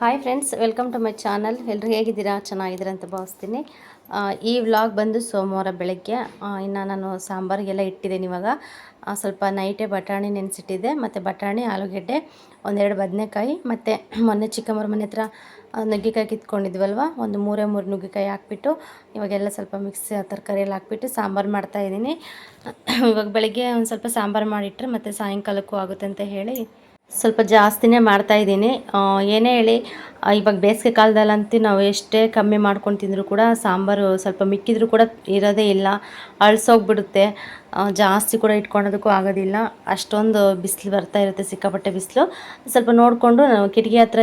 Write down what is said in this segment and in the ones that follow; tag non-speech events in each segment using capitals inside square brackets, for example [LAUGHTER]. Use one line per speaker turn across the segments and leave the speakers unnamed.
Hi friends welcome to my channel ಎಲ್ಲರೂ ಹೇಗಿದ್ದೀರಾ? ಚೆನ್ನಾಗಿದ್ದೀರಾ ಅಂತ ಭಾವಿಸ್ತೀನಿ. ಈ ವ್ಲಾಗ್ ಬಂದು ಸೋಮವಾರ ಬೆಳಗ್ಗೆ. ಇನ್ನು ನಾನು ಸಾಂಬಾರಿಗೆಲ್ಲ ಇಟ್ಟಿದ್ದೀನಿ ಇವಾಗ. ಸ್ವಲ್ಪ ನೈಟೇ ಬಟಾಣಿ ನೆನೆಸಿಟ್ಟಿದ್ದೆ. ಮತ್ತು ಬಟಾಣಿ, ಆಲೂಗೆಡ್ಡೆ, ಒಂದೆರಡು ಬದನೆಕಾಯಿ, ಮತ್ತು ಮೊನ್ನೆ ಚಿಕ್ಕಮ್ಮರ ಮನೆ ಹತ್ರ ನುಗ್ಗಿಕಾಯಿ ಕಿತ್ಕೊಂಡಿದ್ವಲ್ವ? ಒಂದು ಮೂರೇ ಮೂರು ನುಗ್ಗೆಕಾಯಿ ಹಾಕ್ಬಿಟ್ಟು, ಇವಾಗೆಲ್ಲ ಸ್ವಲ್ಪ ಮಿಕ್ಸ್ ತರಕಾರಿ ಎಲ್ಲ ಹಾಕ್ಬಿಟ್ಟು ಸಾಂಬಾರು ಮಾಡ್ತಾಯಿದ್ದೀನಿ ಇವಾಗ ಬೆಳಗ್ಗೆ ಒಂದು ಸ್ವಲ್ಪ ಸಾಂಬಾರು ಮಾಡಿಟ್ರೆ ಮತ್ತು ಸಾಯಂಕಾಲಕ್ಕೂ ಆಗುತ್ತೆ ಅಂತ ಹೇಳಿ ಸ್ವಲ್ಪ ಜಾಸ್ತಿನೇ ಮಾಡ್ತಾ ಇದ್ದೀನಿ. ಏನೇ ಹೇಳಿ ಇವಾಗ ಬೇಸಿಗೆ ಕಾಲದಲ್ಲಂತೂ ನಾವು ಎಷ್ಟೇ ಕಮ್ಮಿ ಮಾಡ್ಕೊಂಡು ತಿಂದರೂ ಕೂಡ ಸಾಂಬಾರು ಸ್ವಲ್ಪ ಮಿಕ್ಕಿದ್ರೂ ಕೂಡ ಇರೋದೇ ಇಲ್ಲ, ಅಳ್ಸೋಗ್ಬಿಡುತ್ತೆ. ಜಾಸ್ತಿ ಕೂಡ ಇಟ್ಕೊಳೋದಕ್ಕೂ ಆಗೋದಿಲ್ಲ. ಅಷ್ಟೊಂದು ಬಿಸಿಲು ಬರ್ತಾ ಇರುತ್ತೆ, ಸಿಕ್ಕಾಪಟ್ಟೆ ಬಿಸಿಲು. ಸ್ವಲ್ಪ ನೋಡಿಕೊಂಡು ಕಿಟಕಿ ಹತ್ರ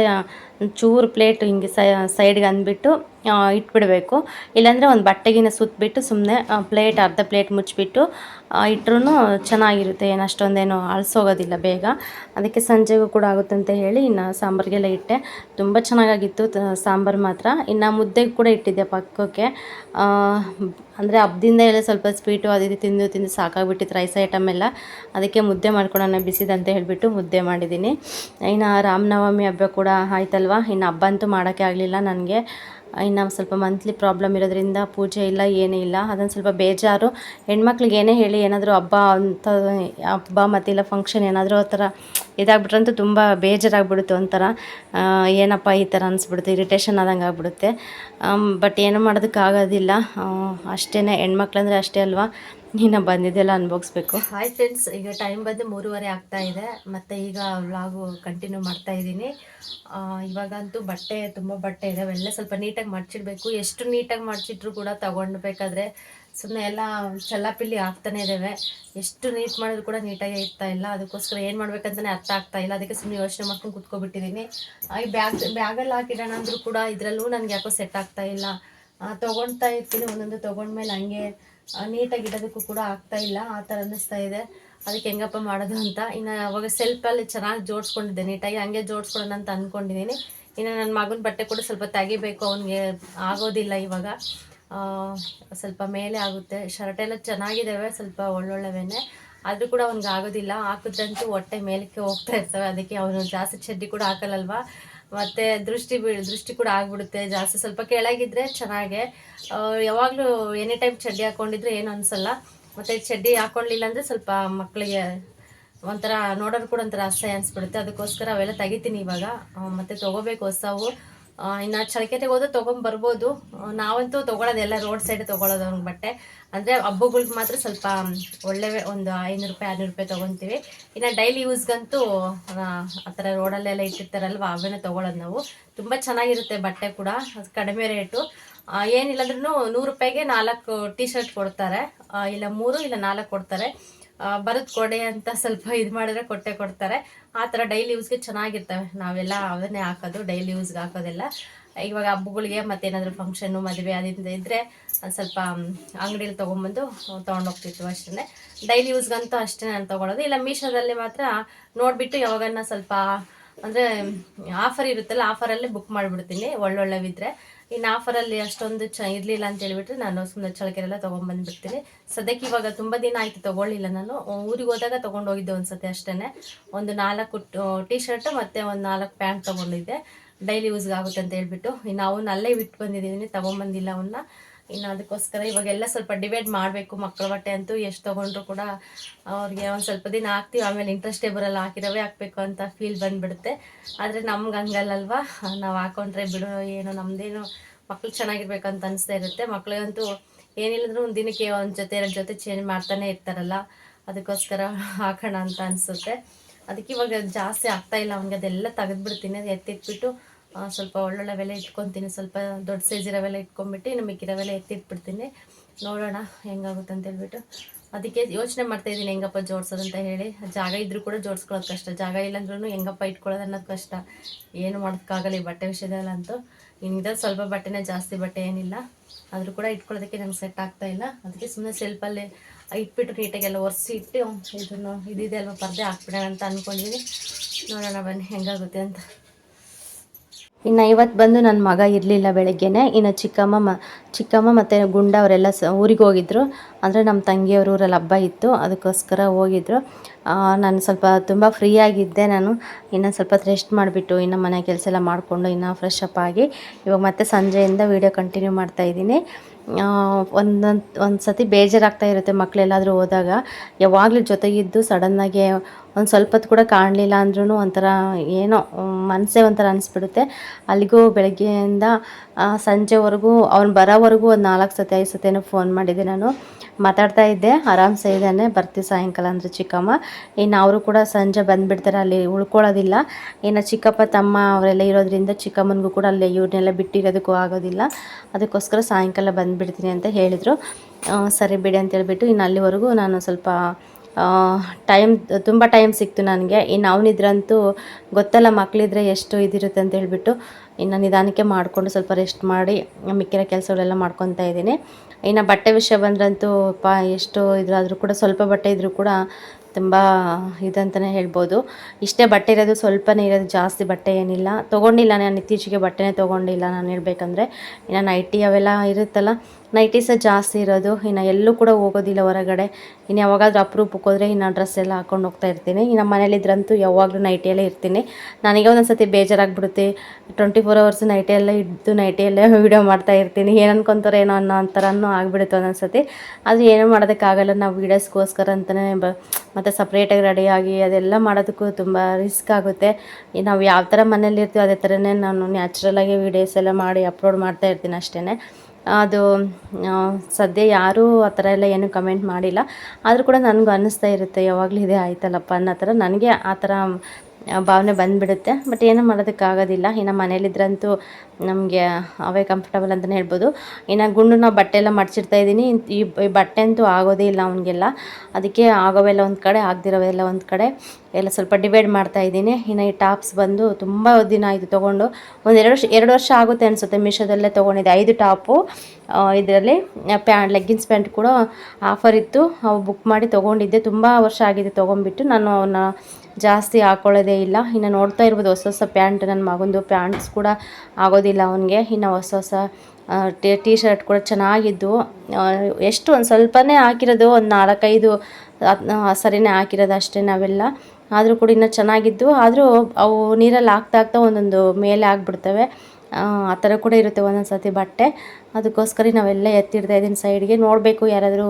ಚೂರು ಪ್ಲೇಟ್ ಹಿಂಗೆ ಸೈಡ್ಗೆ ಅಂದ್ಬಿಟ್ಟು ಇಟ್ಬಿಡಬೇಕು. ಇಲ್ಲಾಂದರೆ ಒಂದು ಬಟ್ಟೆಗಿನ ಸುತ್ತಬಿಟ್ಟು ಸುಮ್ಮನೆ ಪ್ಲೇಟ್, ಅರ್ಧ ಪ್ಲೇಟ್ ಮುಚ್ಚಿಬಿಟ್ಟು ಇಟ್ರೂ ಚೆನ್ನಾಗಿರುತ್ತೆ. ಏನು ಅಷ್ಟೊಂದೇನು ಅಳಿಸೋಗೋದಿಲ್ಲ ಬೇಗ. ಅದಕ್ಕೆ ಸಂಜೆಗೂ ಕೂಡ ಆಗುತ್ತೆ ಅಂತ ಹೇಳಿ ಇನ್ನು ಸಾಂಬಾರಿಗೆಲ್ಲ ಇಟ್ಟೆ. ತುಂಬ ಚೆನ್ನಾಗಾಗಿತ್ತು ಸಾಂಬಾರು ಮಾತ್ರ. ಇನ್ನು ಮುದ್ದೆಗೆ ಕೂಡ ಇಟ್ಟಿದ್ದೆ ಪಕ್ಕಕ್ಕೆ. ಅಂದರೆ ಹಬ್ಬದಿಂದ ಎಲ್ಲ ಸ್ವಲ್ಪ ಸ್ವೀಟು ಅದು ಇದು ತಿಂದು ತಿಂದು ಸಾಕಾಗ್ಬಿಟ್ಟಿತ್ತು ರೈಸ್ ಐಟಮ್ ಎಲ್ಲ. ಅದಕ್ಕೆ ಮುದ್ದೆ ಮಾಡ್ಕೊಳ್ಳೋಣ ಬಿಸಿದಂತ ಹೇಳಿಬಿಟ್ಟು ಮುದ್ದೆ ಮಾಡಿದ್ದೀನಿ. ಇನ್ನು ರಾಮನವಮಿ ಹಬ್ಬ ಕೂಡ ಆಯ್ತಲ್ವ? ಇನ್ನು ಹಬ್ಬ ಅಂತೂ ಮಾಡೋಕ್ಕೆ ಆಗಲಿಲ್ಲ ನನಗೆ. ಇನ್ನು ಸ್ವಲ್ಪ ಮಂತ್ಲಿ ಪ್ರಾಬ್ಲಮ್ ಇರೋದ್ರಿಂದ ಪೂಜೆ ಇಲ್ಲ, ಏನೂ ಇಲ್ಲ. ಅದೊಂದು ಸ್ವಲ್ಪ ಬೇಜಾರು. ಹೆಣ್ಮಕ್ಳಿಗೆ ಏನೇ ಹೇಳಿ ಏನಾದರೂ ಹಬ್ಬ ಅಂತ, ಹಬ್ಬ ಮತ್ತಿಲ್ಲ ಫಂಕ್ಷನ್ ಏನಾದರೂ ಆ ಥರ ಇದಾಗ್ಬಿಟ್ರಂತೂ ತುಂಬ ಬೇಜಾರಾಗ್ಬಿಡುತ್ತೆ ಒಂಥರ. ಏನಪ್ಪ ಈ ಥರ ಅನಿಸ್ಬಿಡುತ್ತೆ ಇರಿಟೇಷನ್ ಆದಂಗೆ ಆಗ್ಬಿಡುತ್ತೆ. ಬಟ್ ಏನು ಮಾಡೋದಕ್ಕಾಗೋದಿಲ್ಲ. ಅಷ್ಟೇ ಹೆಣ್ಮಕ್ಳಂದ್ರೆ ಅಷ್ಟೇ ಅಲ್ವಾ? ನೀನು ಬಂದಿದ್ದೆಲ್ಲ ಅನ್ಭೋಗಿಸ್ಬೇಕು ಹಾಯ್ ಫ್ರೆಂಡ್ಸ್ ಈಗ ಟೈಮ್ ಬಂದು ಮೂರುವರೆ ಆಗ್ತಾ ಇದೆ. ಮತ್ತು ಈಗ ವ್ಲಾಗು ಕಂಟಿನ್ಯೂ ಮಾಡ್ತಾ ಇದ್ದೀನಿ. ಇವಾಗಂತೂ ಬಟ್ಟೆ, ತುಂಬ ಬಟ್ಟೆ ಇದೆ ಅವೆಲ್ಲ ಸ್ವಲ್ಪ ನೀಟಾಗಿ ಮಡ್ಚಿಡ್ಬೇಕು. ಎಷ್ಟು ನೀಟಾಗಿ ಮಡ್ಚಿಟ್ರು ಕೂಡ ತಗೊಂಡ್ಬೇಕಾದ್ರೆ ಸುಮ್ಮನೆ ಎಲ್ಲ ಚಲ್ಲಾಪಿಲ್ಲಿ ಆಗ್ತಾನೆ ಇದ್ದಾವೆ ಎಷ್ಟು ನೀಟ್ ಮಾಡಿದ್ರು ಕೂಡ ನೀಟಾಗಿ ಇರ್ತಾ ಇಲ್ಲ. ಅದಕ್ಕೋಸ್ಕರ ಏನು ಮಾಡ್ಬೇಕಂತಲೇ ಅರ್ಥ ಆಗ್ತಾ ಇಲ್ಲ. ಅದಕ್ಕೆ ಸುಮ್ಮನೆ ಯೋಚನೆ ಮಾಡ್ಕೊಂಡು ಕುತ್ಕೊಬಿಟ್ಟಿದ್ದೀನಿ. ಈ ಬ್ಯಾಗ್ ಬ್ಯಾಗಲ್ಲಿ ಹಾಕಿಡೋಣ ಅಂದರೂ ಕೂಡ ಇದರಲ್ಲೂ ನನಗೆ ಯಾಕೋ ಸೆಟ್ ಆಗ್ತಾ ಇಲ್ಲ. ತಗೊಳ್ತಾ ಇರ್ತೀನಿ. ಒಂದೊಂದು ತೊಗೊಂಡ್ಮೇಲೆ ಹಂಗೆ ನೀಟಾಗಿ ಇಡೋದಕ್ಕೂ ಕೂಡ ಆಗ್ತಾ ಇಲ್ಲ, ಆ ಥರ ಅನ್ನಿಸ್ತಾ ಇದೆ. ಅದಕ್ಕೆ ಹೆಂಗಪ್ಪ ಮಾಡೋದು ಅಂತ. ಇನ್ನು ಅವಾಗ ಸೆಲ್ಫಲ್ಲಿ ಚೆನ್ನಾಗಿ ಜೋಡಿಸ್ಕೊಂಡಿದ್ದೆ ನೀಟಾಗಿ, ಹಂಗೆ ಜೋಡಿಸ್ಕೊಳ್ಳೋಣ ಅಂತ ಅಂದ್ಕೊಂಡಿದ್ದೀನಿ ಇನ್ನು ನನ್ನ ಮಗನ ಬಟ್ಟೆ ಕೂಡ ಸ್ವಲ್ಪ ತೆಗಿಬೇಕು, ಅವನಿಗೆ ಆಗೋದಿಲ್ಲ ಇವಾಗ. ಸ್ವಲ್ಪ ಮೇಲೆ ಆಗುತ್ತೆ. ಶರ್ಟ್ ಎಲ್ಲ ಚೆನ್ನಾಗಿದ್ದಾವೆ ಸ್ವಲ್ಪ ಒಳ್ಳೊಳ್ಳೆವೇನೆ. ಆದರೂ ಕೂಡ ಅವ್ನಿಗೆ ಆಗೋದಿಲ್ಲ. ಹಾಕಿದ್ರಂತೂ ಹೊಟ್ಟೆ ಮೇಲಕ್ಕೆ ಹೋಗ್ತಾ ಇರ್ತವೆ. ಅದಕ್ಕೆ ಅವನು ಜಾಸ್ತಿ ಚಡ್ಡಿ ಕೂಡ ಹಾಕಲ್ಲಲ್ವಾ? ಮತ್ತು ದೃಷ್ಟಿ ಬೀಳ್, ದೃಷ್ಟಿ ಕೂಡ ಆಗ್ಬಿಡುತ್ತೆ. ಜಾಸ್ತಿ ಸ್ವಲ್ಪ ಕೆಳಗಿದ್ರೆ ಚೆನ್ನಾಗೆ. ಯಾವಾಗಲೂ ಎನಿ ಟೈಮ್ ಚಡ್ಡಿ ಹಾಕೊಂಡಿದ್ರೆ ಏನು ಅನ್ಸಲ್ಲ. ಮತ್ತು ಚಡ್ಡಿ ಹಾಕೊಂಡಿಲ್ಲ ಅಂದರೆ ಸ್ವಲ್ಪ ಮಕ್ಕಳಿಗೆ ಒಂಥರ ನೋಡೋರು ಕೂಡ ಒಂಥರ ಅಸಹ್ಯ ಅನಿಸ್ಬಿಡುತ್ತೆ. ಅದಕ್ಕೋಸ್ಕರ ಅವೆಲ್ಲ ತೆಗಿತೀನಿ ಇವಾಗ. ಮತ್ತೆ ತಗೋಬೇಕು ಹೊಸವು ಇನ್ನು ಚಳಕೆತೆಗೆ ಹೋದ್ರೆ ತೊಗೊಂಬರ್ಬೋದು ಬರ್ಬೋದು. ನಾವಂತೂ ತೊಗೊಳೋದೆಲ್ಲ ರೋಡ್ ಸೈಡ್ ತೊಗೊಳೋದು ಅವ್ನಿಗೆ ಬಟ್ಟೆ. ಅಂದರೆ ಹಬ್ಬಗಳ್ಗೆ ಮಾತ್ರ ಸ್ವಲ್ಪ ಒಳ್ಳೆ ಒಂದು ಐನೂರು ರೂಪಾಯಿ, ಆರುನೂರು ರೂಪಾಯಿ ತೊಗೊತೀವಿ. ಇನ್ನು ಡೈಲಿ ಯೂಸ್ಗಂತೂ ಆ ಥರ ರೋಡಲ್ಲೆಲ್ಲ ಇಟ್ಟಿರ್ತಾರಲ್ವ ಅವೇನೆ ತೊಗೊಳೋದು ನಾವು. ತುಂಬ ಚೆನ್ನಾಗಿರುತ್ತೆ ಬಟ್ಟೆ ಕೂಡ ಕಡಿಮೆ ರೇಟು. ಏನಿಲ್ಲಂದ್ರೂ ನೂರು ರೂಪಾಯಿಗೆ ನಾಲ್ಕು ಟೀ ಶರ್ಟ್ ಕೊಡ್ತಾರೆ ಇಲ್ಲ ಮೂರು, ಇಲ್ಲ ನಾಲ್ಕು ಕೊಡ್ತಾರೆ. ಬರೋದು ಕೊಡೆ ಅಂತ ಸ್ವಲ್ಪ ಇದು ಮಾಡಿದ್ರೆ ಕೊಟ್ಟೆ ಕೊಡ್ತಾರೆ. ಆ ಥರ ಡೈಲಿ ಯೂಸ್ಗೆ ಚೆನ್ನಾಗಿರ್ತವೆ. ನಾವೆಲ್ಲ ಅವನ್ನೇ ಹಾಕೋದು, ಡೈಲಿ ಯೂಸ್ಗೆ ಹಾಕೋದೆಲ್ಲ. ಇವಾಗ ಹಬ್ಬಗಳಿಗೆ ಮತ್ತೇನಾದರೂ ಫಂಕ್ಷನ್ನು ಮದುವೆ ಅದಿಂದ ಇದ್ದರೆ ಸ್ವಲ್ಪ ಅಂಗಡಿಯಲ್ಲಿ ತೊಗೊಂಬಂದು ತೊಗೊಂಡೋಗ್ತಿತ್ತು ಅಷ್ಟೇ ಡೈಲಿ ಯೂಸ್ಗಂತೂ ಅಷ್ಟೇ ನಾನು ತೊಗೊಳೋದು. ಇಲ್ಲ ಮೀಶೋದಲ್ಲಿ ಮಾತ್ರ ನೋಡಿಬಿಟ್ಟು ಯಾವಾಗನ್ನ ಸ್ವಲ್ಪ, ಅಂದರೆ ಆಫರ್ ಇರುತ್ತಲ್ಲ, ಆಫರಲ್ಲೇ ಬುಕ್ ಮಾಡಿಬಿಡ್ತೀನಿ, ಒಳ್ಳೊಳ್ಳೆವಿದ್ರೆ. ಇನ್ನು ಆಫರಲ್ಲಿ ಅಷ್ಟೊಂದು ಚ ಇರಲಿಲ್ಲ ಅಂತ ಹೇಳ್ಬಿಟ್ರೆ ನಾನು ಸುಮ್ಮನೆ ಚಳಕೆರೆಲ್ಲ ತೊಗೊಂಬಂದ್ಬಿಡ್ತೀನಿ. ಸದ್ಯಕ್ಕೆ ಇವಾಗ ತುಂಬ ದಿನ ಆಯಿತು ತೊಗೊಳ್ಳಿಲ್ಲ ನಾನು. ಊರಿಗೆ ಹೋದಾಗ ತೊಗೊಂಡೋಗಿದ್ದೆ ಒಂದು ಸತಿ ಅಷ್ಟೇ ಒಂದು ನಾಲ್ಕು ಟಿ ಶರ್ಟ್ ಮತ್ತು ಒಂದು ನಾಲ್ಕು ಪ್ಯಾಂಟ್ ತೊಗೊಂಡಿದ್ದೆ. ಡೈಲಿ ಯೂಸ್ಗೆ ಆಗುತ್ತೆ ಅಂತ ಹೇಳ್ಬಿಟ್ಟು. ಇನ್ನು ಅವನ್ನ ಅಲ್ಲೇ ಬಿಟ್ಟು ಬಂದಿದ್ದೀನಿ, ತೊಗೊಂಬಂದಿಲ್ಲ ಅವನ್ನ. ಇನ್ನು ಅದಕ್ಕೋಸ್ಕರ ಇವಾಗೆಲ್ಲ ಸ್ವಲ್ಪ ಡಿವೈಡ್ ಮಾಡಬೇಕು ಮಕ್ಕಳ ಬಟ್ಟೆ ಅಂತೂ ಎಷ್ಟು ತೊಗೊಂಡ್ರು ಕೂಡ ಅವ್ರಿಗೆ ಒಂದು ಸ್ವಲ್ಪ ದಿನ ಹಾಕ್ತೀವಿ, ಆಮೇಲೆ ಇಂಟ್ರೆಸ್ಟೇ ಬರಲ್ಲ ಹಾಕಿರೋವೇ ಹಾಕ್ಬೇಕು ಅಂತ ಫೀಲ್ ಬಂದುಬಿಡುತ್ತೆ. ಆದರೆ ನಮ್ಗೆ ಹಂಗಲ್ಲಲ್ವಾ? ನಾವು ಹಾಕೊಂಡ್ರೆ ಬಿಡು, ಏನು ನಮ್ಮದೇನು ಮಕ್ಳು ಅಂತ ಅನಿಸ್ತಾ ಇರುತ್ತೆ. ಮಕ್ಳಿಗಂತೂ ಏನಿಲ್ಲದ್ರು ಒಂದು ದಿನಕ್ಕೆ ಒಂದು ಜೊತೆ, ಎರಡು ಜೊತೆ ಚೇಂಜ್ ಮಾಡ್ತಾನೆ ಇರ್ತಾರಲ್ಲ, ಅದಕ್ಕೋಸ್ಕರ ಹಾಕೋಣ ಅಂತ ಅನಿಸುತ್ತೆ. ಅದಕ್ಕೆ ಇವಾಗ ಜಾಸ್ತಿ ಆಗ್ತಾ ಇಲ್ಲ, ಅವ್ನಿಗೆ ಅದೆಲ್ಲ ತೆಗೆದ್ಬಿಡ್ತೀನಿ, ಅದು ಎತ್ತಿಟ್ಬಿಟ್ಟು ಆ, ಒಳ್ಳೊಳ್ಳೆ ಬೆಲೆ ಇಟ್ಕೊತೀನಿ. ಸ್ವಲ್ಪ ದೊಡ್ಡ ಸೈಜ್ ಇರೋವೆಲ್ಲ ಇಟ್ಕೊಂಡ್ಬಿಟ್ಟು ನಮಗೆ ಮಿಕ್ಕಿರೋವೆಲ್ಲ ಎತ್ತಿಟ್ಬಿಡ್ತೀನಿ. ನೋಡೋಣ ಹೆಂಗಾಗುತ್ತೆ ಅಂತ ಹೇಳ್ಬಿಟ್ಟು. ಅದಕ್ಕೆ ಯೋಚನೆ ಮಾಡ್ತಾ ಇದ್ದೀನಿ ಹೆಂಗಪ್ಪ ಜೋಡ್ಸೋದು ಅಂತ ಹೇಳಿ. ಜಾಗ ಇದ್ರೂ ಕೂಡ ಜೋಡಿಸ್ಕೊಳ್ಳೋದು ಕಷ್ಟ. ಜಾಗ ಇಲ್ಲಾಂದ್ರೂ ಹೆಂಗಪ್ಪ ಇಟ್ಕೊಳ್ಳೋದು ಅನ್ನೋದು ಕಷ್ಟ. ಏನು ಮಾಡೋಕ್ಕಾಗಲ್ಲ ಈ ಬಟ್ಟೆ ವಿಷಯದಲ್ಲಂತೂ. ಇನ್ನಿದ ಸ್ವಲ್ಪ ಬಟ್ಟೆನೇ ಜಾಸ್ತಿ ಬಟ್ಟೆ ಏನಿಲ್ಲ. ಆದರೂ ಕೂಡ ಇಟ್ಕೊಳ್ಳೋದಕ್ಕೆ ನಂಗೆ ಸೆಟ್ ಆಗ್ತಾ ಇಲ್ಲ. ಅದಕ್ಕೆ ಸುಮ್ಮನೆ ಸೆಲ್ಫಲ್ಲಿ ಇಟ್ಬಿಟ್ಟು ನೀಟಾಗೆಲ್ಲ ಒರೆಸಿ ಇಟ್ಟು ಇದನ್ನು ಇದಿದೆ ಅಲ್ವಾ ಪರ್ದೆ ಹಾಕ್ಬಿಡೋಣ ಅಂತ ಅಂದ್ಕೊಂಡಿದ್ದೀನಿ ನೋಡೋಣ ಬನ್ನಿ ಹೆಂಗಾಗುತ್ತೆ ಅಂತ. ಇನ್ನು ಇವತ್ತು ಬಂದು ನನ್ನ ಮಗ ಇರಲಿಲ್ಲ ಬೆಳಗ್ಗೆನೆ. ಇನ್ನು ಚಿಕ್ಕಮ್ಮ ಮ, ಚಿಕ್ಕಮ್ಮ ಮತ್ತು ಗುಂಡ ಅವರೆಲ್ಲ ಸ, ಊರಿಗೆ ಹೋಗಿದ್ರು. ಅಂದರೆ ನಮ್ಮ ತಂಗಿಯವ್ರ ಊರಲ್ಲಿ ಹಬ್ಬ ಇತ್ತು. ಅದಕ್ಕೋಸ್ಕರ ಹೋಗಿದ್ರು. ನಾನು ಸ್ವಲ್ಪ ತುಂಬ ಫ್ರೀ ಆಗಿದ್ದೆ ನಾನು. ಇನ್ನು ಸ್ವಲ್ಪ ರೆಸ್ಟ್ ಮಾಡಿಬಿಟ್ಟು ಇನ್ನು ಮನೆ ಕೆಲಸ ಎಲ್ಲ ಮಾಡಿಕೊಂಡು ಇನ್ನು ಫ್ರೆಶ್ ಅಪ್ ಆಗಿ. ಇವಾಗ ಮತ್ತೆ ಸಂಜೆಯಿಂದ ವೀಡಿಯೋ ಕಂಟಿನ್ಯೂ ಮಾಡ್ತಾ ಇದ್ದೀನಿ. ಒಂದೊಂದು ಒಂದು ಸತಿ ಬೇಜಾರಾಗ್ತಾ ಇರುತ್ತೆ ಮಕ್ಕಳೆಲ್ಲಾದರೂ ಹೋದಾಗ. ಯಾವಾಗಲೂ ಜೊತೆಗಿದ್ದು ಸಡನ್ನಾಗಿ ಒಂದು ಸ್ವಲ್ಪ ಹೊತ್ತು ಕೂಡ ಕಾಣಲಿಲ್ಲ ಅಂದ್ರೂ ಒಂಥರ ಏನೋ ಮನಸ್ಸೇ ಒಂಥರ ಅನಿಸ್ಬಿಡುತ್ತೆ. ಅಲ್ಲಿಗೂ ಬೆಳಗ್ಗೆಯಿಂದ ಸಂಜೆವರೆಗೂ, ಅವ್ನು ಬರೋವರೆಗೂ ಒಂದು ನಾಲ್ಕು ಸತಿ, ಐದು ಸತಿನೂ ಫೋನ್ ಮಾಡಿದ್ದೆ ನಾನು. ಮಾತಾಡ್ತಾ ಇದ್ದೆ. ಆರಾಮ್ಸೆ ಇದ್ದಾನೆ ಬರ್ತಿ ಸಾಯಂಕಾಲ ಅಂದರೆ ಚಿಕ್ಕಮ್ಮ. ಇನ್ನು ಅವರು ಕೂಡ ಸಂಜೆ ಬಂದುಬಿಡ್ತಾರೆ ಅಲ್ಲಿ ಉಳ್ಕೊಳ್ಳೋದಿಲ್ಲ. ಇನ್ನು ಚಿಕ್ಕಪ್ಪ, ತಮ್ಮ ಅವರೆಲ್ಲ ಇರೋದ್ರಿಂದ ಚಿಕ್ಕಮ್ಮನಿಗೂ ಕೂಡ ಅಲ್ಲಿ ಇವ್ರನ್ನೆಲ್ಲ ಬಿಟ್ಟಿರೋದಕ್ಕೂ ಆಗೋದಿಲ್ಲ. ಅದಕ್ಕೋಸ್ಕರ ಸಾಯಂಕಾಲ ಬಂದುಬಿಡ್ತೀನಿ ಅಂತ ಹೇಳಿದರು. ಸರಿ ಬಿಡಿ ಅಂತ ಹೇಳ್ಬಿಟ್ಟು ಇನ್ನು ಅಲ್ಲಿವರೆಗೂ ನಾನು ಸ್ವಲ್ಪ ಟೈಮ್, ತುಂಬ ಟೈಮ್ ಸಿಕ್ತು ನನಗೆ. ಇನ್ನು ಅವನಿದ್ರಂತೂ ಗೊತ್ತಲ್ಲ ಮಕ್ಕಳಿದ್ರೆ ಎಷ್ಟು ಇದಿರುತ್ತೆ ಅಂತ ಹೇಳ್ಬಿಟ್ಟು ಇನ್ನು ನಿಧಾನಕ್ಕೆ ಮಾಡಿಕೊಂಡು ಸ್ವಲ್ಪ ರೆಸ್ಟ್ ಮಾಡಿ ಮಿಕ್ಕಿರೋ ಕೆಲಸಗಳೆಲ್ಲ ಮಾಡ್ಕೊತಾ ಇದ್ದೀನಿ. ಇನ್ನು ಬಟ್ಟೆ ವಿಷಯ ಬಂದ್ರಂತೂ ಪಾ, ಎಷ್ಟು ಇದ್ರಾದರೂ ಕೂಡ ಸ್ವಲ್ಪ ಬಟ್ಟೆ ಇದ್ದರೂ ಕೂಡ ತುಂಬ ಇದಂತಲೇ ಹೇಳ್ಬೋದು. ಇಷ್ಟೇ ಬಟ್ಟೆ ಇರೋದು ಸ್ವಲ್ಪನೇ ಇರೋದು, ಜಾಸ್ತಿ ಬಟ್ಟೆ ಏನಿಲ್ಲ. ತೊಗೊಂಡಿಲ್ಲ ನಾನು, ಇತ್ತೀಚೆಗೆ ಬಟ್ಟೆನೇ ತೊಗೊಂಡಿಲ್ಲ ನಾನು ಹೇಳ್ಬೇಕಂದ್ರೆ. ಇನ್ನು ನೈಟಿ ಅವೆಲ್ಲ ಇರುತ್ತಲ್ಲ ನೈಟಿ ಸಹ ಜಾಸ್ತಿ ಇರೋದು. ಇನ್ನು ಎಲ್ಲೂ ಕೂಡ ಹೋಗೋದಿಲ್ಲ ಹೊರಗಡೆ. ಇನ್ನು ಯಾವಾಗಾದ್ರೂ ಅಪರೂಪಕ್ಕೆ ಹೋದರೆ ಇನ್ನು ಡ್ರೆಸ್ ಎಲ್ಲ ಹಾಕೊಂಡು ಹೋಗ್ತಾ ಇರ್ತೀನಿ. ಇನ್ನು ಮನೇಲಿದ್ರಂತೂ ಯಾವಾಗಲೂ ನೈಟಿಯಲ್ಲೇ ಇರ್ತೀನಿ. ನನಗೆ ಒಂದೊಂದು ಸತಿ ಬೇಜಾರಾಗ್ಬಿಡುತ್ತೆ. ಟ್ವೆಂಟಿ ಫೋರ್ ಅವರ್ಸ್ ನೈಟಿಯಲ್ಲೇ ಇದ್ದು ನೈಟಿಯಲ್ಲೇ ವೀಡಿಯೋ [LAUGHS] ಮಾಡ್ತಾ ಇರ್ತೀನಿ. ಏನು ಏನೋ ಅನ್ನೋ ಒಂಥರನೂ ಆಗಿಬಿಡುತ್ತೆ ಒಂದೊಂದು ಸತಿ ಅದು ಏನೂ ಮಾಡೋದಕ್ಕಾಗಲ್ಲ. ನಾವು ವೀಡಿಯೋಸ್ಗೋಸ್ಕರ ಅಂತಲೇ ಬ, ಮತ್ತು ಸಪ್ರೇಟಾಗಿ ರೆಡಿಯಾಗಿ ಅದೆಲ್ಲ ಮಾಡೋದಕ್ಕೂ ತುಂಬ ರಿಸ್ಕ್ ಆಗುತ್ತೆ. ನಾವು ಯಾವ ಥರ ಮನೇಲಿ ಇರ್ತೀವಿ ಅದೇ ಥರನೇ ನಾನು ನ್ಯಾಚುರಲಾಗಿ ವೀಡಿಯೋಸ್ ಎಲ್ಲ ಮಾಡಿ ಅಪ್ಲೋಡ್ ಮಾಡ್ತಾ ಇರ್ತೀನಿ ಅಷ್ಟೇ ಅದು ಸದ್ಯ ಯಾರೂ ಆ ಥರ ಎಲ್ಲ ಏನೂ ಕಮೆಂಟ್ ಮಾಡಿಲ್ಲ. ಆದರೂ ಕೂಡ ನನಗೂ ಅನ್ನಿಸ್ತಾ ಇರುತ್ತೆ, ಯಾವಾಗಲೂ ಇದೇ ಆಯ್ತಲ್ಲಪ್ಪ ಅನ್ನೋ ಥರ. ನನಗೆ ಆ ಥರ ಭಾವನೆ ಬಂದುಬಿಡುತ್ತೆ. ಬಟ್ ಏನೂ ಮಾಡೋದಕ್ಕಾಗೋದಿಲ್ಲ. ಇನ್ನು ಮನೇಲಿದ್ರಂತೂ ನಮಗೆ ಅವೇ ಕಂಫರ್ಟಬಲ್ ಅಂತಲೇ ಹೇಳ್ಬೋದು. ಇನ್ನು ಗುಂಡು ನಾವು ಬಟ್ಟೆ ಎಲ್ಲ ಮಡ್ಚಿಡ್ತಾ ಇದ್ದೀನಿ. ಈ ಈ ಬಟ್ಟೆ ಅಂತೂ ಆಗೋದೇ ಇಲ್ಲ ಅವನಿಗೆಲ್ಲ. ಅದಕ್ಕೆ ಆಗೋವೆಲ್ಲ ಒಂದು ಕಡೆ ಆಗದಿರೋವೆಲ್ಲ ಒಂದು ಕಡೆ. ಎಲ್ಲ ಸ್ವಲ್ಪ ಡಿವೈಡ್ ಮಾಡ್ತಾ ಇದ್ದೀನಿ. ಇನ್ನು ಈ ಟಾಪ್ಸ್ ಬಂದು ತುಂಬ ದಿನ ಆಯಿತು ತೊಗೊಂಡು. ಒಂದು ಎರಡು ವರ್ಷ ಎರಡು ವರ್ಷ ಆಗುತ್ತೆ ಅನಿಸುತ್ತೆ ಮೀಶೋದಲ್ಲೇ ತೊಗೊಂಡಿದ್ದೆ. ಐದು ಟಾಪು. ಇದರಲ್ಲಿ ಪ್ಯಾಂಟ್, ಲೆಗ್ಗಿನ್ಸ್ ಪ್ಯಾಂಟ್ ಕೂಡ ಆಫರ್ ಇತ್ತು. ಅವು ಬುಕ್ ಮಾಡಿ ತೊಗೊಂಡಿದ್ದೆ. ತುಂಬ ವರ್ಷ ಆಗಿದೆ ತೊಗೊಂಡ್ಬಿಟ್ಟು. ನಾನು ಅವನ್ನ ಜಾಸ್ತಿ ಹಾಕೊಳ್ಳೋದೇ ಇಲ್ಲ. ಇನ್ನು ನೋಡ್ತಾ ಇರ್ಬೋದು ಹೊಸ ಹೊಸ ಪ್ಯಾಂಟ್. ನನ್ನ ಮಗಂದು ಪ್ಯಾಂಟ್ಸ್ ಕೂಡ ಆಗೋದಿಲ್ಲ ಅವನಿಗೆ. ಇನ್ನು ಹೊಸ ಹೊಸ ಟಿ ಶರ್ಟ್ ಕೂಡ ಚೆನ್ನಾಗಿದ್ದು. ಎಷ್ಟು ಒಂದು ಸ್ವಲ್ಪನೇ ಹಾಕಿರೋದು, ಒಂದು ನಾಲ್ಕೈದು ಸರಿನೇ ಹಾಕಿರೋದು ಅಷ್ಟೇ ನಾವೆಲ್ಲ. ಆದರೂ ಕೂಡ ಇನ್ನೂ ಚೆನ್ನಾಗಿದ್ದು. ಆದರೂ ಅವು ನೀರಲ್ಲಿ ಹಾಕ್ತಾ ಹಾಕ್ತಾ ಒಂದೊಂದು ಮೇಲೆ ಆಗಿಬಿಡ್ತವೆ. ಆ ಥರ ಕೂಡ ಇರುತ್ತೆ ಒಂದೊಂದು ಸರ್ತಿ ಬಟ್ಟೆ. ಅದಕ್ಕೋಸ್ಕರ ನಾವೆಲ್ಲ ಎತ್ತಿಡ್ತಾ ಇದ್ದೀನಿ ಸೈಡ್ಗೆ. ನೋಡಬೇಕು ಯಾರಾದರೂ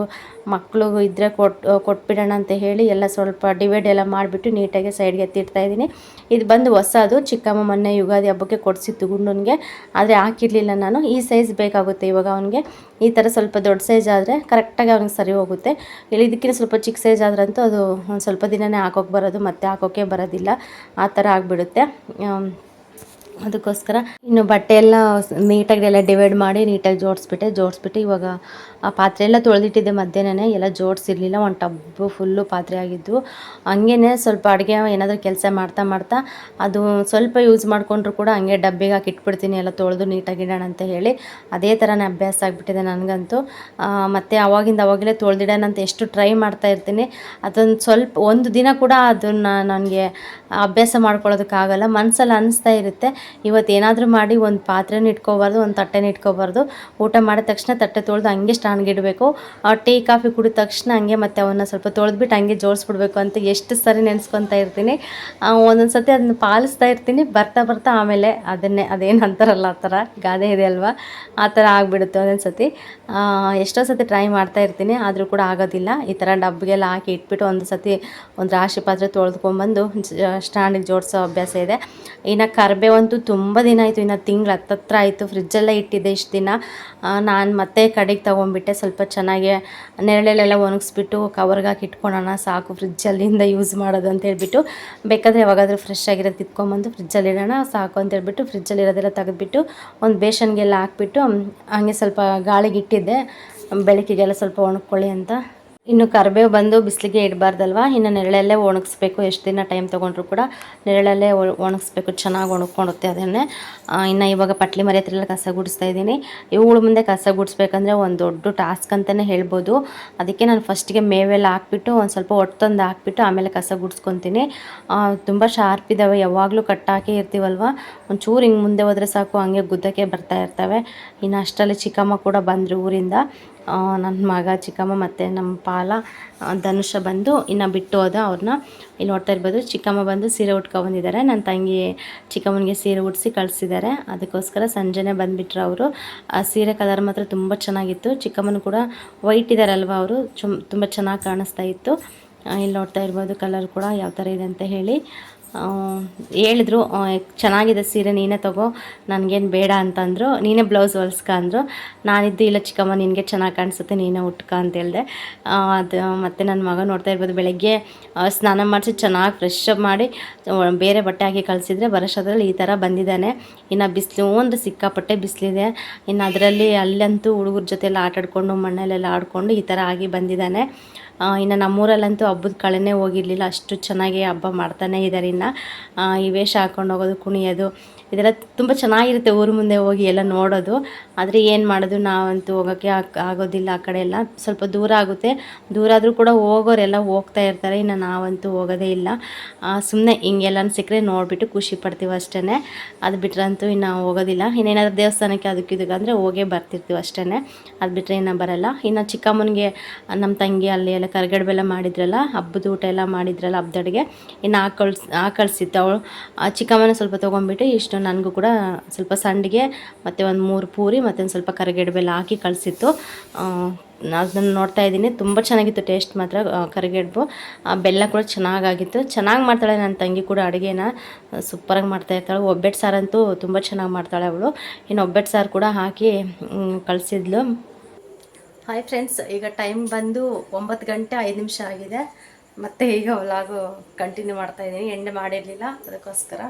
ಮಕ್ಕಳು ಇದ್ದರೆ ಕೊಟ್ಟು ಕೊಟ್ಬಿಡೋಣ ಅಂತ ಹೇಳಿ ಎಲ್ಲ ಸ್ವಲ್ಪ ಡಿವೈಡ್ ಎಲ್ಲ ಮಾಡಿಬಿಟ್ಟು ನೀಟಾಗಿ ಸೈಡ್ಗೆ ಎತ್ತಿಡ್ತಾ ಇದ್ದೀನಿ. ಇದು ಬಂದು ಹೊಸದು. ಚಿಕ್ಕಮ್ಮ ಮೊನ್ನೆ ಯುಗಾದಿ ಹಬ್ಬಕ್ಕೆ ಕೊಡಿಸಿತ್ತು ಗುಂಡನಿಗೆ. ಆದರೆ ಹಾಕಿರಲಿಲ್ಲ ನಾನು. ಈ ಸೈಜ್ ಬೇಕಾಗುತ್ತೆ ಇವಾಗ ಅವನಿಗೆ. ಈ ಥರ ಸ್ವಲ್ಪ ದೊಡ್ಡ ಸೈಜ್ ಆದರೆ ಕರೆಕ್ಟಾಗಿ ಅವ್ನಿಗೆ ಸರಿ ಹೋಗುತ್ತೆ. ಇಲ್ಲಿ ಇದಕ್ಕಿಂತ ಸ್ವಲ್ಪ ಚಿಕ್ಕ ಸೈಜ್ ಆದ್ರಂತೂ ಅದು ಒಂದು ಸ್ವಲ್ಪ ದಿನನೇ ಹಾಕೋಕೆ ಬರೋದು. ಮತ್ತೆ ಹಾಕೋಕ್ಕೆ ಬರೋದಿಲ್ಲ. ಆ ಥರ ಆಗಿಬಿಡುತ್ತೆ. ಅದಕ್ಕೋಸ್ಕರ ಇನ್ನು ಬಟ್ಟೆ ಎಲ್ಲ ನೀಟಾಗಿ ಎಲ್ಲ ಡಿವೈಡ್ ಮಾಡಿ ನೀಟಾಗಿ ಜೋಡಿಸ್ಬಿಟ್ಟೆ, ಜೋಡಿಸ್ಬಿಟ್ಟು ಇವಾಗ ಆ ಪಾತ್ರೆ ಎಲ್ಲ ತೊಳೆದಿಟ್ಟಿದ್ದೆ ಮಧ್ಯಾಹ್ನನೇ. ಎಲ್ಲ ಜೋಡಿಸಿರ್ಲಿಲ್ಲ, ಒಂದು ಟಬ್ಬು ಫುಲ್ಲು ಪಾತ್ರೆ ಆಗಿದ್ದು. ಹಂಗೇ ಸ್ವಲ್ಪ ಅಡುಗೆ ಏನಾದರೂ ಕೆಲಸ ಮಾಡ್ತಾ ಮಾಡ್ತಾ ಅದು ಸ್ವಲ್ಪ ಯೂಸ್ ಮಾಡಿಕೊಂಡ್ರು ಕೂಡ ಹಂಗೆ ಡಬ್ಬಿಗೆ ಹಾಕಿ ಇಟ್ಬಿಡ್ತೀನಿ, ಎಲ್ಲ ತೊಳೆದು ನೀಟಾಗಿ ಇಡೋಣ ಅಂತ ಹೇಳಿ. ಅದೇ ಥರನೇ ಅಭ್ಯಾಸ ಆಗಿಬಿಟ್ಟಿದೆ ನನಗಂತೂ. ಮತ್ತು ಮತ್ತೆ ಅವಾಗಿಂದ ಅವಾಗಲೇ ತೊಳೆದಿಡೋಣ ಅಂತ ಎಷ್ಟು ಟ್ರೈ ಮಾಡ್ತಾ ಇರ್ತೀನಿ. ಅದೊಂದು ಸ್ವಲ್ಪ, ಒಂದು ದಿನ ಕೂಡ ಅದನ್ನು ನನಗೆ ಅಭ್ಯಾಸ ಮಾಡ್ಕೊಳ್ಳೋದಕ್ಕಾಗಲ್ಲ. ಮನಸ್ಸಲ್ಲಿ ಅನ್ನಿಸ್ತಾ ಇರುತ್ತೆ. ಇವತ್ತು ಏನಾದರೂ ಮಾಡಿ ಒಂದು ಪಾತ್ರೆನ ಇಟ್ಕೋಬಾರ್ದು, ಒಂದು ತಟ್ಟೆನ ಇಟ್ಕೋಬಾರ್ದು. ಊಟ ಮಾಡಿದ ತಕ್ಷಣ ತಟ್ಟೆ ತೊಳೆದು ಹಂಗೆ ಸ್ಟ್ಯಾಂಡ್ಗೆ ಇಡಬೇಕು. ಟೀ, ಕಾಫಿ ಕುಡಿದ ತಕ್ಷಣ ಹಂಗೆ ಮತ್ತೆ ಅವನ್ನ ಸ್ವಲ್ಪ ತೊಳೆದ್ಬಿಟ್ಟು ಹಂಗೆ ಜೋಡಿಸ್ಬಿಡ್ಬೇಕು ಅಂತ ಎಷ್ಟು ಸರಿ ನೆನೆಸ್ಕೊತಾ ಇರ್ತೀನಿ. ಒಂದೊಂದು ಸತಿ ಅದನ್ನ ಪಾಲಿಸ್ತಾ ಇರ್ತೀನಿ. ಬರ್ತಾ ಬರ್ತಾ ಆಮೇಲೆ ಅದನ್ನೇ, ಅದೇನು ಅಂತಾರಲ್ಲ ಆ ಥರ, ಗಾದೆ ಇದೆ ಅಲ್ವಾ? ಆ ಥರ ಆಗಿಬಿಡುತ್ತೆ ಒಂದೊಂದು ಸತಿ ಎಷ್ಟೋ ಸತಿ ಟ್ರೈ ಮಾಡ್ತಾ ಇರ್ತೀನಿ, ಆದರೂ ಕೂಡ ಆಗೋದಿಲ್ಲ. ಈ ಥರ ಡಬ್ಬಿಗೆಲ್ಲ ಹಾಕಿ ಇಟ್ಬಿಟ್ಟು ಒಂದು ಸತಿ ಒಂದು ರಾಶಿ ಪಾತ್ರೆ ತೊಳೆದ್ಕೊಂಬಂದು ಸ್ಟ್ಯಾಂಡಿಗೆ ಜೋಡಿಸೋ ಅಭ್ಯಾಸ ಇದೆ. ಇನ್ನು ಕರಿಬೇವಂತೂ ತುಂಬ ದಿನ ಆಯಿತು, ಇನ್ನು ತಿಂಗಳು ಹತ್ತತ್ರ ಆಯಿತು, ಫ್ರಿಜ್ಜೆಲ್ಲ ಇಟ್ಟಿದ್ದೆ ಇಷ್ಟು ದಿನ. ನಾನು ಮತ್ತೆ ಕಡೆಗೆ ತೊಗೊಂಡ್ಬಿಟ್ಟೆ, ಸ್ವಲ್ಪ ಚೆನ್ನಾಗಿ ನೆರಳೆಲ್ಲ ಒಣಗಿಸ್ಬಿಟ್ಟು ಕವರ್ಗೆ ಹಾಕಿ ಇಟ್ಕೊಳ್ಳೋಣ ಸಾಕು ಫ್ರಿಜ್ಜಲ್ಲಿಂದ ಯೂಸ್ ಮಾಡೋದು ಅಂತ ಹೇಳ್ಬಿಟ್ಟು. ಬೇಕಾದರೆ ಯಾವಾಗಾದರೂ ಫ್ರೆಶ್ ಆಗಿರೋದು ಫ್ರಿಜ್ಜಲ್ಲಿ ಇಡೋಣ, ಸಾಕು ಅಂತ ಹೇಳ್ಬಿಟ್ಟು ಫ್ರಿಜ್ಜಲ್ಲಿ ಇರೋದೆಲ್ಲ ತೆಗೆದ್ಬಿಟ್ಟು ಒಂದು ಬೇಷನ್ಗೆಲ್ಲ ಹಾಕ್ಬಿಟ್ಟು ಹಂಗೆ ಸ್ವಲ್ಪ ಗಾಳಿಗೆ ಇಟ್ಟಿದ್ದೆ. ಬೆಳಕಿಗೆಲ್ಲ ಸ್ವಲ್ಪ ಒಣಕೊಳ್ಳಿ ಅಂತ ಇನ್ನು ಕರಿಬೇವು ಬಂದು ಬಿಸಿಲಿಗೆ ಇಡಬಾರ್ದಲ್ವ? ಇನ್ನು ನೆರಳಲ್ಲೇ ಒಣಗಿಸ್ಬೇಕು. ಎಷ್ಟು ದಿನ ಟೈಮ್ ತೊಗೊಂಡ್ರು ಕೂಡ ನೆರಳಲ್ಲೇ ಒಣಗಿಸ್ಬೇಕು. ಚೆನ್ನಾಗಿ ಒಣಗ್ಕೊಂಡುತ್ತೆ ಅದನ್ನೇ. ಇನ್ನು ಇವಾಗ ಪಟ್ಲಿ ಮರಿ ಹತ್ರ ಕಸ ಗುಡಿಸ್ತಾ ಇದ್ದೀನಿ. ಇವುಗಳ ಮುಂದೆ ಕಸ ಗುಡಿಸ್ಬೇಕಂದ್ರೆ ಒಂದು ದೊಡ್ಡ ಟಾಸ್ಕ್ ಅಂತಲೇ ಹೇಳ್ಬೋದು. ಅದಕ್ಕೆ ನಾನು ಫಸ್ಟಿಗೆ ಮೇವೆಲ್ಲ ಹಾಕ್ಬಿಟ್ಟು ಒಂದು ಸ್ವಲ್ಪ ಒಟ್ಟು ತಂದು ಹಾಕ್ಬಿಟ್ಟು ಆಮೇಲೆ ಕಸ ಗುಡಿಸ್ಕೊತೀನಿ. ತುಂಬ ಶಾರ್ಪ್ ಇದ್ದಾವೆ ಯಾವಾಗಲೂ ಕಟ್ಟಾಕೇ ಇರ್ತೀವಲ್ವ? ಒಂಚೂರು ಹಿಂಗೆ ಮುಂದೆ ಹೋದರೆ ಸಾಕು. ಹಂಗೆ ಗುದ್ದಕ್ಕೆ ಬರ್ತಾ ಇರ್ತವೆ. ಇನ್ನು ಅಷ್ಟರಲ್ಲಿ ಚಿಕ್ಕಮ್ಮ ಕೂಡ ಬಂದರು ಊರಿಂದ. ನನ್ನ ಮಗ ಚಿಕ್ಕಮ್ಮ ಮತ್ತು ನಮ್ಮ ಪಾಲ ಧನುಷ ಬಂದು ಇನ್ನು ಬಿಟ್ಟು ಹೋದ ಅವ್ರನ್ನ ಇಲ್ಲಿ ನೋಡ್ತಾ ಇರ್ಬೋದು, ಚಿಕ್ಕಮ್ಮ ಬಂದು ಸೀರೆ ಉಟ್ಕೊ ಬಂದಿದ್ದಾರೆ ನನ್ನ ತಂಗಿ ಚಿಕ್ಕಮ್ಮನಿಗೆ ಸೀರೆ ಉಡಿಸಿ ಕಳಿಸಿದ್ದಾರೆ. ಅದಕ್ಕೋಸ್ಕರ ಸಂಜೆನೇ ಬಂದುಬಿಟ್ರು ಅವರು. ಆ, ಸೀರೆ ಕಲರ್ ಮಾತ್ರ ತುಂಬ ಚೆನ್ನಾಗಿತ್ತು. ಚಿಕ್ಕಮ್ಮನ ಕೂಡ ವೈಟ್ ಇದ್ದಾರಲ್ವ ಅವರು? ಚುಮ್, ತುಂಬ ಚೆನ್ನಾಗಿ ಕಾಣಿಸ್ತಾ ಇತ್ತು. ಇಲ್ಲಿ ನೋಡ್ತಾ ಇರ್ಬೋದು, ಕಲರ್ ಕೂಡ ಯಾವ ಥರ ಇದೆ ಅಂತ ಹೇಳಿ. ಹೇಳಿದ್ರು ಚೆನ್ನಾಗಿದೆ ಸೀರೆ, ನೀನೇ ತಗೋ, ನನಗೇನು ಬೇಡ ಅಂತಂದರು, ನೀನೇ ಬ್ಲೌಸ್ ಹೊಲ್ಸ್ಕ ಅಂದರು. ನಾನಿದ್ದು, ಇಲ್ಲ ಚಿಕ್ಕಮ್ಮ, ನಿನಗೆ ಚೆನ್ನಾಗಿ ಕಾಣಿಸುತ್ತೆ, ನೀನೇ ಉಟ್ಕ ಅಂತ ಹೇಳಿದೆ ಅದು ಮತ್ತು ನನ್ನ ಮಗ ನೋಡ್ತಾ ಇರ್ಬೋದು, ಬೆಳಗ್ಗೆ ಸ್ನಾನ ಮಾಡಿಸಿ ಚೆನ್ನಾಗಿ ಫ್ರೆಶ್ ಅಪ್ ಮಾಡಿ ಬೇರೆ ಬಟ್ಟೆ ಹಾಕಿ ಕಳಿಸಿದ್ರೆ ಬರೋಷ್ಟರಲ್ಲಿ ಈ ಥರ ಬಂದಿದ್ದಾನೆ. ಇನ್ನು ಬಿಸಿಲು, ಒಂದು ಸಿಕ್ಕಾಪಟ್ಟೆ ಬಿಸಿಲಿದೆ. ಇನ್ನು ಅದರಲ್ಲಿ ಅಲ್ಲಂತೂ ಹುಡುಗರ ಜೊತೆ ಎಲ್ಲ ಆಟ ಆಡ್ಕೊಂಡು ಮಣ್ಣಲ್ಲೆಲ್ಲ ಆಡಿಕೊಂಡು ಈ ಥರ ಆಗಿ ಬಂದಿದ್ದಾನೆ. ಇನ್ನು ನಮ್ಮೂರಲ್ಲಂತೂ ಹಬ್ಬದ ಕಳೆನೇ ಹೋಗಿರಲಿಲ್ಲ. ಅಷ್ಟು ಚೆನ್ನಾಗಿ ಹಬ್ಬ ಮಾಡ್ತಾನೆ ಇದ್ದಾರೆ ಇನ್ನು. ವೇಷ ಹಾಕೊಂಡು ಹೋಗೋದು ಕುಣಿಯೋದು ಇದೆಲ್ಲ ತುಂಬ ಚೆನ್ನಾಗಿರುತ್ತೆ ಊರು ಮುಂದೆ ಹೋಗಿ ಎಲ್ಲ ನೋಡೋದು. ಆದರೆ ಏನು ಮಾಡೋದು, ನಾವಂತೂ ಹೋಗೋಕ್ಕೆ ಆಗೋದಿಲ್ಲ ಆ ಕಡೆ ಎಲ್ಲ. ಸ್ವಲ್ಪ ದೂರ ಆಗುತ್ತೆ. ದೂರ ಆದರೂ ಕೂಡ ಹೋಗೋರೆಲ್ಲ ಹೋಗ್ತಾ ಇರ್ತಾರೆ. ಇನ್ನು ನಾವಂತೂ ಹೋಗೋದೇ ಇಲ್ಲ. ಸುಮ್ಮನೆ ಹಿಂಗೆಲ್ಲ ಸಿಕ್ಕರೆ ನೋಡಿಬಿಟ್ಟು ಖುಷಿ ಪಡ್ತೀವಿ ಅಷ್ಟೇ ಅದು ಬಿಟ್ರಂತೂ ಇನ್ನು ಹೋಗೋದಿಲ್ಲ. ಇನ್ನೇನಾದ್ರೂ ದೇವಸ್ಥಾನಕ್ಕೆ ಅದಕ್ಕೆ ಇದಕ್ಕೆ ಅಂದರೆ ಹೋಗೇ ಬರ್ತಿರ್ತೀವಿ ಅಷ್ಟೇ ಅದು ಬಿಟ್ಟರೆ ಇನ್ನು ಬರಲ್ಲ. ಇನ್ನು ಚಿಕ್ಕಮ್ಮನಿಗೆ ನಮ್ಮ ತಂಗಿ ಅಲ್ಲಿ ಎಲ್ಲ ಕರ್ಗಡೆ ಬೆಲ್ಲ ಮಾಡಿದ್ರಲ್ಲ, ಹಬ್ಬದ ಊಟ ಎಲ್ಲ ಮಾಡಿದ್ರಲ್ಲ ಹಬ್ಬದಡಿಗೆ ಇನ್ನು ಆ ಕಳ್ಸಿ ಆ ಕಳಿಸಿತ್ತು ಅವಳು ಚಿಕ್ಕಮ್ಮನ ಸ್ವಲ್ಪ ತೊಗೊಂಡ್ಬಿಟ್ಟು ಇಷ್ಟು ನನಗೂ ಕೂಡ ಸ್ವಲ್ಪ ಸಂಡಿಗೆ, ಮತ್ತು ಒಂದು ಮೂರು ಪೂರಿ ಮತ್ತು ಒಂದು ಸ್ವಲ್ಪ ಕರಿಗಡೆ ಬೆಲ್ಲ ಹಾಕಿ ಕಳಿಸಿತ್ತು. ಅದನ್ನು ನೋಡ್ತಾ ಇದ್ದೀನಿ. ತುಂಬ ಚೆನ್ನಾಗಿತ್ತು ಟೇಸ್ಟ್ ಮಾತ್ರ ಕರಿಗೆಡ್ಬು. ಬೆಲ್ಲ ಕೂಡ ಚೆನ್ನಾಗಾಗಿತ್ತು. ಚೆನ್ನಾಗಿ ಮಾಡ್ತಾಳೆ ನನ್ನ ತಂಗಿ ಕೂಡ ಅಡುಗೆನ. ಸೂಪರಾಗಿ ಮಾಡ್ತಾ ಇರ್ತಾಳೆ. ಒಬ್ಬೆಟ್ಟು ಸಾರಂತೂ ತುಂಬ ಚೆನ್ನಾಗಿ ಮಾಡ್ತಾಳೆ ಅವಳು. ಇನ್ನು ಒಬ್ಬೆಟ್ಟು ಸಾರು ಕೂಡ ಹಾಕಿ ಕಳಿಸಿದ್ಲು. ಹಾಯ್ ಫ್ರೆಂಡ್ಸ್ ಈಗ ಟೈಮ್ ಬಂದು ಒಂಬತ್ತು ಗಂಟೆ ಐದು ನಿಮಿಷ ಆಗಿದೆ. ಮತ್ತೆ ಈಗ ಒಲಾಗು ಕಂಟಿನ್ಯೂ ಮಾಡ್ತಾ ಇದ್ದೀನಿ. ಎಣ್ಣೆ ಮಾಡಿರಲಿಲ್ಲ, ಅದಕ್ಕೋಸ್ಕರ.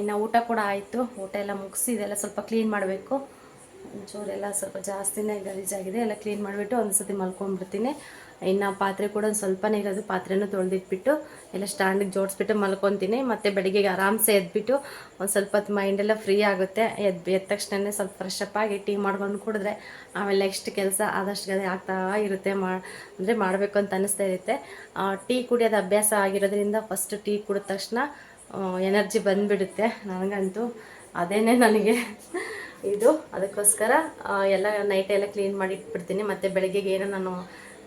ಇನ್ನು ಊಟ ಕೂಡ ಆಯಿತು. ಊಟ ಎಲ್ಲ ಮುಗಿಸಿ ಇದೆಲ್ಲ ಸ್ವಲ್ಪ ಕ್ಲೀನ್ ಮಾಡಬೇಕು. ಒಂಚೂರೆಲ್ಲ ಸ್ವಲ್ಪ ಜಾಸ್ತಿನೇ ಗಲೀಜಾಗಿದೆ. ಎಲ್ಲ ಕ್ಲೀನ್ ಮಾಡಿಬಿಟ್ಟು ಒಂದು ಸತಿ ಮಲ್ಕೊಂಡ್ಬಿಡ್ತೀನಿ. ಇನ್ನು ಪಾತ್ರೆ ಕೂಡ ಒಂದು ಸ್ವಲ್ಪನೇ ಇರೋದು. ಪಾತ್ರೆನೂ ತೊಳೆದಿಟ್ಬಿಟ್ಟು ಎಲ್ಲ ಸ್ಟ್ಯಾಂಡಿಗೆ ಜೋಡಿಸ್ಬಿಟ್ಟು ಮಲ್ಕೊತೀನಿ. ಮತ್ತು ಬೆಳಿಗ್ಗೆಗೆ ಆರಾಮ್ಸೆ ಎದ್ಬಿಟ್ಟು ಒಂದು ಸ್ವಲ್ಪ ಹೊತ್ತು ಮೈಂಡೆಲ್ಲ ಫ್ರೀ ಆಗುತ್ತೆ. ಎದ್ದು ಎದ್ದ ತಕ್ಷಣನೇ ಸ್ವಲ್ಪ ಫ್ರೆಶ್ ಅಪ್ ಆಗಿ ಟೀ ಮಾಡ್ಕೊಂಡು ಕುಡಿದ್ರೆ ಆಮೇಲೆ ನೆಕ್ಸ್ಟ್ ಕೆಲಸ ಆದಷ್ಟು ಗದೆ ಆಗ್ತಾ ಇರುತ್ತೆ ಮಾ ಅಂದರೆ ಮಾಡಬೇಕು ಅಂತ ಅನ್ನಿಸ್ತಾ ಇರುತ್ತೆ. ಟೀ ಕುಡಿಯೋದು ಅಭ್ಯಾಸ ಆಗಿರೋದ್ರಿಂದ ಫಸ್ಟ್ ಟೀ ಕುಡಿದ ತಕ್ಷಣ ಎನರ್ಜಿ ಬಂದ್ಬಿಡುತ್ತೆ ನನಗಂತೂ. ಅದೇ ನನಗೆ ಇದು. ಅದಕ್ಕೋಸ್ಕರ ಎಲ್ಲ ನೈಟ್ ಎಲ್ಲ ಕ್ಲೀನ್ ಮಾಡಿ ಇಟ್ಬಿಡ್ತೀನಿ ಮತ್ತು ಬೆಳಗ್ಗೆಗೆ ಏನೋ ನಾನು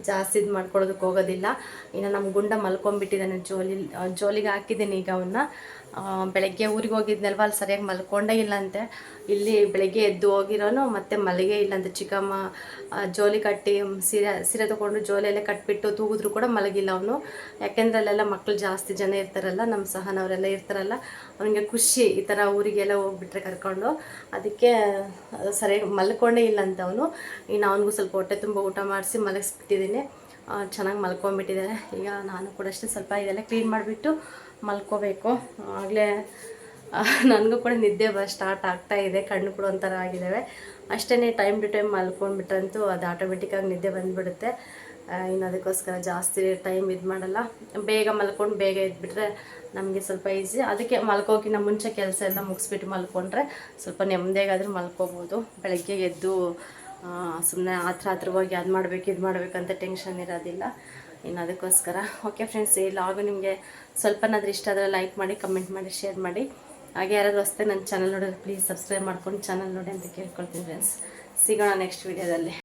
ಜಾಸ್ತಿ ಇದು ಮಾಡ್ಕೊಳ್ಳೋದಕ್ಕೆ ಹೋಗೋದಿಲ್ಲ. ಇನ್ನು ನಮ್ಮ ಗುಂಡ ಮಲ್ಕೊಂಡ್ಬಿಟ್ಟಿದ್ದಾನೆ ಜೋಲಿ ಜೋಲಿಗೆ ಹಾಕಿದ್ದೀನಿ ಈಗ ಅವನ್ನ. ಬೆಳಗ್ಗೆ ಊರಿಗೆ ಹೋಗಿದ್ನಲ್ವ, ಅಲ್ಲಿ ಸರಿಯಾಗಿ ಮಲ್ಕೊಂಡೇ ಇಲ್ಲಂತೆ. ಇಲ್ಲಿ ಬೆಳಗ್ಗೆ ಎದ್ದು ಹೋಗಿರೋನು, ಮತ್ತೆ ಮಲಗೇ ಇಲ್ಲಂತೆ. ಚಿಕ್ಕಮ್ಮ ಜೋಲಿ ಕಟ್ಟಿ ಸೀರೆ ಸೀರೆ ತೊಗೊಂಡು ಜೋಲಿಯಲ್ಲೇ ಕಟ್ಬಿಟ್ಟು ತೂಗಿದ್ರು ಕೂಡ ಮಲಗಿಲ್ಲ ಅವನು. ಯಾಕೆಂದ್ರೆ ಅಲ್ಲೆಲ್ಲ ಮಕ್ಕಳು ಜಾಸ್ತಿ ಜನ ಇರ್ತಾರಲ್ಲ, ನಮ್ಮ ಸಹನವರೆಲ್ಲ ಇರ್ತಾರಲ್ಲ, ಅವನಿಗೆ ಖುಷಿ ಈ ಥರ ಊರಿಗೆಲ್ಲ ಹೋಗ್ಬಿಟ್ರೆ ಕರ್ಕೊಂಡು. ಅದಕ್ಕೆ ಅದು ಸರಿಯಾಗಿ ಮಲ್ಕೊಂಡೇ ಇಲ್ಲ ಅಂತ ಅವನು. ಇನ್ನು ಅವನಿಗೂ ಸ್ವಲ್ಪ ಹೊಟ್ಟೆ ತುಂಬ ಊಟ ಮಾಡಿಸಿ ಮಲಗಿಸ್ಬಿಟ್ಟಿದ್ದೀನಿ. ಚೆನ್ನಾಗಿ ಮಲ್ಕೊಂಡ್ಬಿಟ್ಟಿದ್ದಾರೆ. ಈಗ ನಾನು ಕೂಡ ಅಷ್ಟೇ ಸ್ವಲ್ಪ ಇದೆಲ್ಲ ಕ್ಲೀನ್ ಮಾಡಿಬಿಟ್ಟು ಮಲ್ಕೋಬೇಕು. ಆಗಲೇ ನನಗೂ ಕೂಡ ನಿದ್ದೆ ಬ ಸ್ಟಾರ್ಟ್ ಆಗ್ತಾ ಇದೆ. ಕಣ್ಣು ಕೂಡ ಒಂಥರ ಆಗಿದ್ದಾವೆ ಅಷ್ಟೇ ಟೈಮ್ ಟು ಟೈಮ್ ಮಲ್ಕೊಂಡ್ಬಿಟ್ರಂತೂ ಅದು ಆಟೋಮೆಟಿಕ್ಕಾಗಿ ನಿದ್ದೆ ಬಂದುಬಿಡುತ್ತೆ. ಇನ್ನು ಅದಕ್ಕೋಸ್ಕರ ಜಾಸ್ತಿ ಟೈಮ್ ಇದು ಮಾಡಲ್ಲ. ಬೇಗ ಮಲ್ಕೊಂಡು ಬೇಗ ಇದ್ಬಿಟ್ರೆ ನಮಗೆ ಸ್ವಲ್ಪ ಈಸಿ ಅದಕ್ಕೆ ಮಲ್ಕೋಕಿನ್ನ ಮುಂಚೆ ಕೆಲಸ ಎಲ್ಲ ಮುಗಿಸ್ಬಿಟ್ಟು ಮಲ್ಕೊಂಡ್ರೆ ಸ್ವಲ್ಪ ನೆಮ್ಮದಿಯಾಗಾದ್ರೂ ಮಲ್ಕೋಬೋದು. ಬೆಳಗ್ಗೆ ಎದ್ದು ಸುಮ್ಮನೆ ಆತ್ರ ಹತ್ರವಾಗಿ ಅದು ಮಾಡಬೇಕು, ಇದು ಮಾಡಬೇಕಂತ ಟೆನ್ಷನ್ ಇರೋದಿಲ್ಲ. ಇನ್ನು ಅದಕ್ಕೋಸ್ಕರ. ಓಕೆ ಫ್ರೆಂಡ್ಸ್ ಈ ಲಾಗು ನಿಮಗೆ ಸ್ವಲ್ಪನಾದ್ರೂ ಇಷ್ಟ ಆದರೆ ಲೈಕ್ ಮಾಡಿ ಕಮೆಂಟ್ ಮಾಡಿ ಶೇರ್ ಮಾಡಿ. ಹಾಗೆ ಯಾರಾದರೂ ಅಷ್ಟೇ ನನ್ನ ಚಾನಲ್ ನೋಡಿದ್ರೆ ಪ್ಲೀಸ್ ಸಬ್ಸ್ಕ್ರೈಬ್ ಮಾಡ್ಕೊಂಡು ಚಾನಲ್ ನೋಡಿ ಅಂತ ಕೇಳ್ಕೊಳ್ತೀನಿ ಫ್ರೆಂಡ್ಸ್ ಸಿಗೋಣ ನೆಕ್ಸ್ಟ್ ವೀಡಿಯೋದಲ್ಲಿ